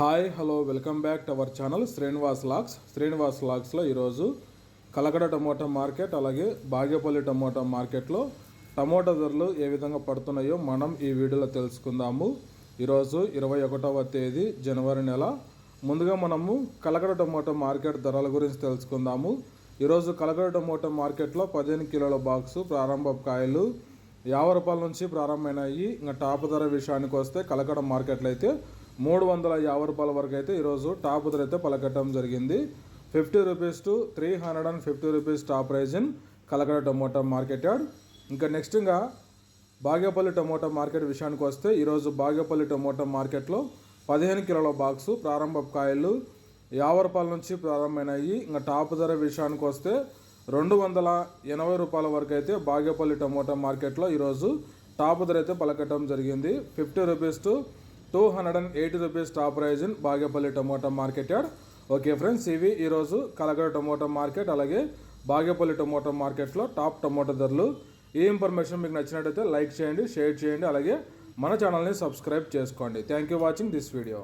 Hi hello welcome back to our channel Srinivas lakhs Srinivas లాక్స్లో ఈరోజు Kalakada tomato market అలాగే Bagepalli tomato మార్కెట్లో టమోటా ధరలు ఏ విధంగా పడుతున్నాయో మనం ఈ వీడియోలో తెలుసుకుందాము. ఈరోజు ఇరవై ఒకటవ తేదీ జనవరి నెల. ముందుగా మనము కలకడ టమోటా మార్కెట్ ధరల గురించి తెలుసుకుందాము. ఈరోజు కలకడ టమోటా మార్కెట్లో పదిహేను కిలోల బాక్సు ప్రారంభ కాయలు యాభై రూపాయల నుంచి ప్రారంభమైనాయి. ఇంకా టాప్ ధర విషయానికి వస్తే కలకడ మార్కెట్లో అయితే మూడు వందల యాభై రూపాయల వరకు అయితే ఈరోజు టాప్ ధర అయితే పలకట్టడం జరిగింది. Fifty rupees to three hundred and fifty rupees top price in Kalakada tomato market yard. ఇంకా నెక్స్ట్ ఇంకా బాగేపల్లి టమోటా మార్కెట్ విషయానికి వస్తే ఈరోజు బాగేపల్లి టమోటా మార్కెట్లో పదిహేను కిలోల బాక్సు ప్రారంభ కాయలు యాభై రూపాయల నుంచి ప్రారంభమైనాయి. ఇంకా టాప్ ధర విషయానికి వస్తే రెండు వందల ఎనభై రూపాయల వరకు అయితే బాగేపల్లి టమోటా మార్కెట్లో ఈరోజు టాప్ ధర అయితే పలకటం జరిగింది. Fifty rupees to two hundred and eighty rupees top price in Bagepalli tomato market yard okay friends ఇవి ఈరోజు కలగడ టమోటా మార్కెట్ అలాగే బాగేపల్లి టమోటా మార్కెట్లో టాప్ టమోటా ధరలు. ఈ ఇన్ఫర్మేషన్ మీకు నచ్చినట్టయితే లైక్ చేయండి షేర్ చేయండి అలాగే మన ఛానల్ని సబ్స్క్రైబ్ చేసుకోండి. Thank you watching this video